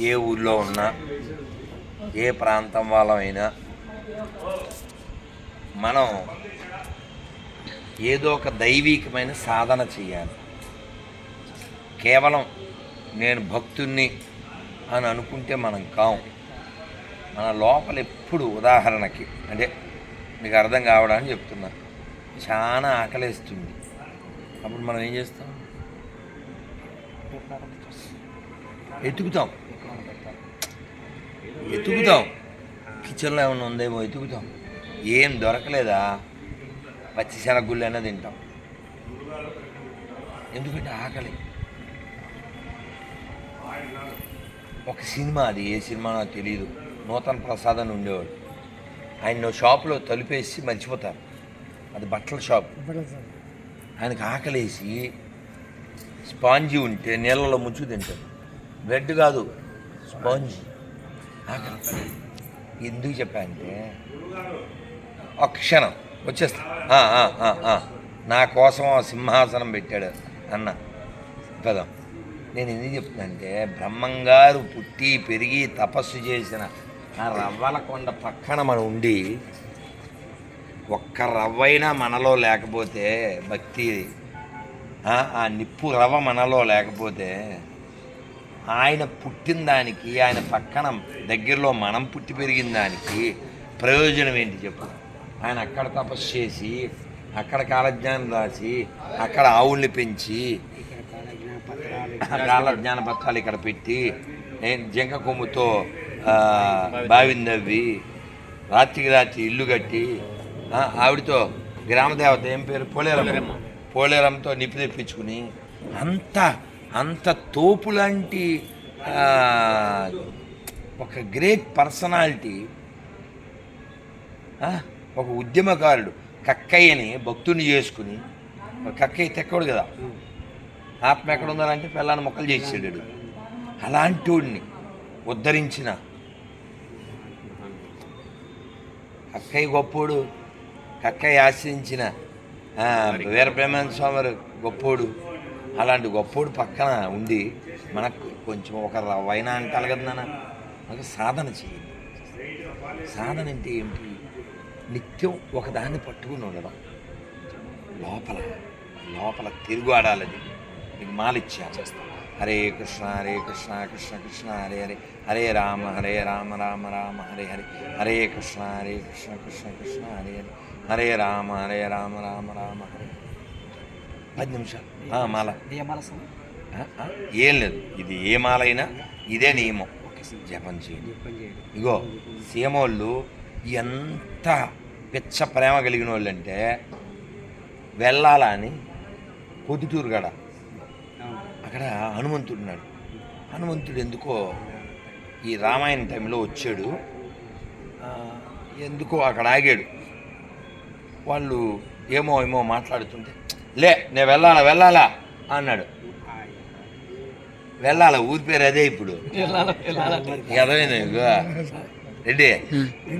ఏ ఊళ్ళో ఉన్నా ఏ ప్రాంతం వాళ్ళమైనా మనం ఏదో ఒక దైవీకమైన సాధన చేయాలి. కేవలం నేను భక్తుణ్ణి అని అనుకుంటే మనం కాం. మన లోపల ఎప్పుడు ఉదాహరణకి అంటే మీకు అర్థం కావడానికి చెప్తున్నా చాలా ఆకలేస్తుంది. అప్పుడు మనం ఏం చేస్తాం? ఎతుకుతాం. ఎతుకుతాం. కిచెన్లో ఏమైనా ఉందేమో ఎతుకుతాం. ఏం దొరకలేదా? పచ్చి శనగుళ్ళు అయినా తింటాం. ఎందుకంటే ఆకలి. ఒక సినిమా అది ఏ సినిమా నాకు తెలియదు నూతన్ ప్రసాద్ అని ఉండేవాడు. ఆయన షాప్లో తలుపేసి మర్చిపోతారు. అది బట్టల షాప్. ఆయనకు ఆకలేసి స్పాంజీ ఉంటే నీళ్ళలో ముంచు తింటాడు బ్రెడ్ కాదు స్పాంజ్. ఎందుకు చెప్పా అంటే ఒక క్షణం వచ్చేస్తా. నా కోసం సింహాసనం పెట్టాడు అన్న. పదం. నేను ఎందుకు చెప్తున్నానంటే బ్రహ్మంగారు పుట్టి పెరిగి తపస్సు చేసిన ఆ రవ్వల కొండ పక్కన మనం ఉండి ఒక్క రవ్వైనా మనలో లేకపోతే భక్తి ఆ నిప్పు రవ్వ మనలో లేకపోతే ఆయన పుట్టిన దానికి ఆయన పక్కన దగ్గరలో మనం పుట్టి పెరిగిన దానికి ప్రయోజనం ఏంటి చెప్పు? ఆయన అక్కడ తపస్సు చేసి అక్కడ కాలజ్ఞానం రాసి అక్కడ ఆవుల్ని పెంచి కాలజ్ఞాన పత్రాలు ఇక్కడ పెట్టి నేను జింక కొమ్ముతో తవ్వి రాత్రికి రాత్రి ఇల్లు కట్టి ఆవిడతో గ్రామదేవత ఏం పేరు? పోలేరం పోలేరంతో నిప్పి తెప్పించుకుని అంత అంత తోపు లాంటి ఒక గ్రేట్ పర్సనాలిటీ ఒక ఉద్యమకారుడు కక్కయ్యని భక్తుని చేసుకుని కక్కయ్య తెక్కడు కదా? ఆత్మ ఎక్కడ ఉండాలంటే పిల్లని మొక్కలు చేసాడు అలాంటి వాడిని ఉద్ధరించిన కక్కయ్య గొప్పోడు కక్కయ్య ఆశ్రయించిన ఆ, వీర స్వామి గొప్పోడు అలాంటి గొప్పోడు పక్కన ఉండి మనకు కొంచెం ఒక రవ్వైనా అంటారు కదా నాన్న. మనకు సాధన చేయండి. సాధన అంటే ఏమిటి? నిత్యం ఒకదాన్ని పట్టుకుని ఉండడం. లోపల లోపల తిరుగు ఆడాలని మీకు మాలిచ్చా హరే కృష్ణ హరే కృష్ణ కృష్ణ కృష్ణ హరే హరే. హరే రామ హరే రామ రామ రామ హరే హరే. హరే కృష్ణ హరే కృష్ణ కృష్ణ కృష్ణ హరే హరే. హరే రామ హరే రామ రామ రామ హరే. పది నిమిషాలు. ఆ, మాల. ఏం లేదు. ఇది ఏ మాలైనా ఇదే నియమం. జపం చేయండి. ఇగో సీమోళ్ళు ఎంత పిచ్చ ప్రేమ కలిగిన వాళ్ళు అంటే వెళ్ళాలా అని పొద్దుటూరు గడ అక్కడ హనుమంతుడు ఉన్నాడు హనుమంతుడు ఎందుకో ఈ రామాయణ టైంలో వచ్చాడు. ఎందుకో అక్కడ ఆగాడు. వాళ్ళు ఏమో ఏమో మాట్లాడుతుంటే లే నేను వెళ్ళాలా వెళ్ళాలా? అన్నాడు. వెళ్ళాలా ఊరి పేరు అదే ఇప్పుడు. ఎదవైంది నీకు రెడ్డి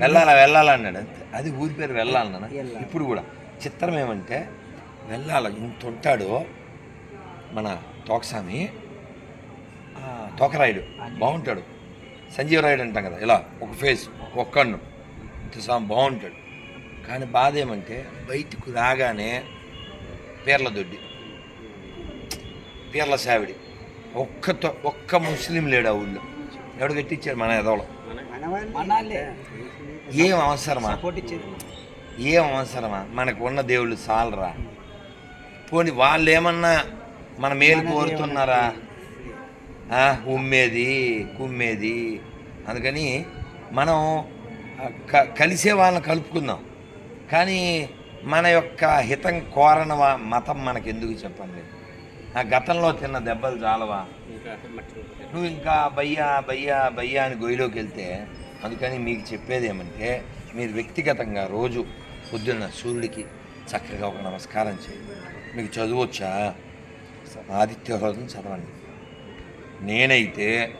వెళ్ళాలా వెళ్ళాలా అన్నాడు. అది ఊరి పేరు వెళ్ళాలన్నా ఇప్పుడు కూడా చిత్రం ఏమంటే వెళ్ళాల ఇంత ఉంటాడు మన తోకస్వామి ఆ, తోకరాయుడు. బాగుంటాడు. సంజీవ రాయుడు అంటాం కదా ఇలా ఒక ఫేస్ ఒక కన్ను. ఇంత స్వామి బాగుంటాడు. కానీ బాధ ఏమంటే బయటకు రాగానే పీర్ల దొడ్డి. పీర్ల సావిడి. ఒక్క ఒక్క ముస్లిం లేడు ఆ ఊళ్ళో. ఎవడు కట్టించారు మన ఎదవలో? ఏం అవసరమా? ఏం అవసరమా? మనకు ఉన్న దేవుళ్ళు చాలరా? పోనీ వాళ్ళు ఏమన్నా మన మేలు కోరుతున్నారా? ఆ, ఉమ్మేది కుమ్మేది. అందుకని మనం క కలిసే వాళ్ళని కలుపుకుందాం. కానీ మన యొక్క హితం కోరని మతం మనకు ఎందుకు చెప్పండి? ఆ గతంలో తిన్న దెబ్బలు చాలవా? నువ్వు ఇంకా బయ్యా బయ్యా బయ్యా అని గొయ్యిలోకి వెళ్తే అందుకని మీకు చెప్పేది ఏమంటే మీరు వ్యక్తిగతంగా రోజు పొద్దున్న సూర్యుడికి చక్కగా ఒక నమస్కారం చేయండి మీకు చదువచ్చా ఆదిత్య హృదయం చదవండి. నేనైతే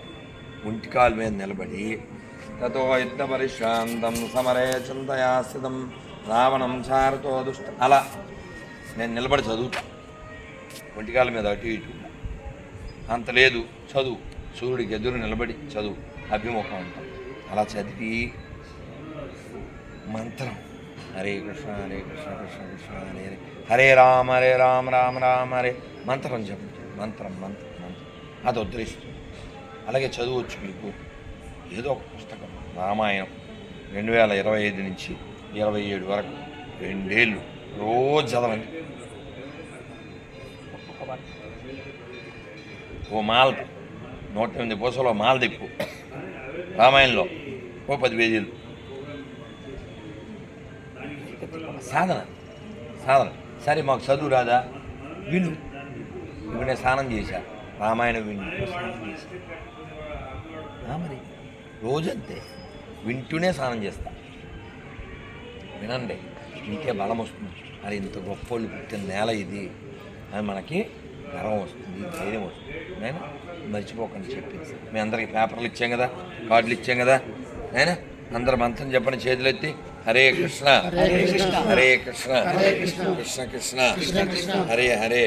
ఒంటికాల మీద నిలబడి తతో యుద్ధ పరిశ్రాంతం సమరే చింతయా స్థితం రావణం చారుతో దుష్ట అలా నేను నిలబడి చదువుతా. ఒంటికాల మీద అటు ఇటు. అంత లేదు చదువు. సూర్యుడికి ఎదురు నిలబడి చదువు. అభిముఖం అంటాం. అలా చదివి మంత్రం. హరే కృష్ణ హరే కృష్ణ కృష్ణ కృష్ణ హరే హరే. హరే రామ హరే రామ రామ రామ హరే. మంత్రం చెప్పండి మంత్రం మంత్రం మంత్రం. అది ఉద్ధరిస్తుంది అలాగే చదువచ్చు మీకు. ఏదో ఒక పుస్తకం. రామాయణం. రెండు వేల ఇరవై ఐదు నుంచి ఇరవై ఏడు వరకు. రెండేళ్ళు. రోజు చదవండి. ఓ మాల నూట ఎనిమిది పూసలో మాల తిప్పు. రామాయణంలో ఓ పది పేజీలు. సాధన. సాధన. సరే మాకు చదువు రాదా? విను. ఇప్పుడు నేను స్నానం చేశా. రామాయణం విని. స్నానం చేశా. మరి? రోజంతే. వింటూనే స్నానం చేస్తాను వినండి. మీకే బలం వస్తుంది. అది ఇంత గొప్పోళ్ళు పుట్టిన నేల ఇది. అని మనకి గర్వం వస్తుంది ధైర్యం వస్తుంది. నేను మర్చిపోకండి చెప్పింది. మీ అందరికి పేపర్లు ఇచ్చాం కదా కార్డులు ఇచ్చాం కదా నేనా అందరు మంత్రం చెప్పండి చేతులు ఎత్తి హరే కృష్ణ హరే కృష్ణ కృష్ణ కృష్ణ హరే హరే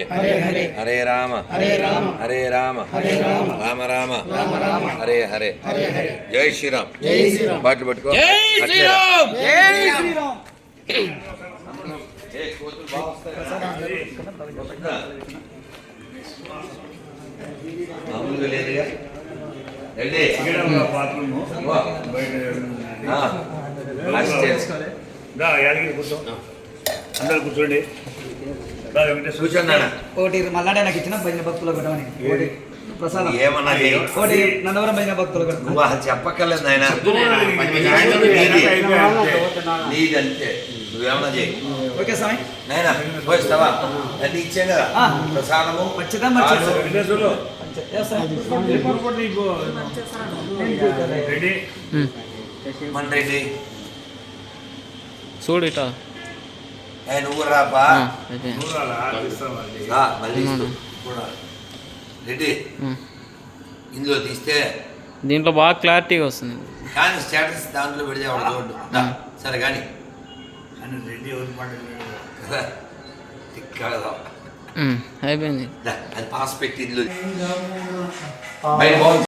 హరే రామ హరే రామ రామ రామ హరే హరే జై శ్రీరామ్. బాట్లు పట్టుకో అట్లేరా. ఏ, కోతులు బాగా వస్తాయి. మామూలుగా లేదుగా అందరు కూర్చోండి. ఒకటి మల్లాడే నాకు ఇచ్చిన భజన భక్తుల పెట్టమని. ఒకటి ప్రసాదం. ఏమన్నా. ఒకటి నందవరం భజన భక్తుల చెప్పక్కర్లేదు నాయన. నీది. అంతే నువ్వేమన్నా చేయి ఓకే స్వామి నాయన పోయిస్తావా అన్ని ఇచ్చాం కదా. ప్రసాదము రెడీ మన రెడ్డి చూడు ఇట. నువ్వు రాపా? మళ్ళీ. రెడ్డి ఇందులో తీస్తే దీంట్లో బాగా క్లారిటీగా వస్తుంది. కానీ స్టేటస్ దాంట్లో పెడితే వాడు చూడు సరే కానీ. అని రెడీ ఎవరి మాట వినడు. కదా ఇక్కడ అయిపోయింది. అది పాస్ పెట్టి బాగుంది.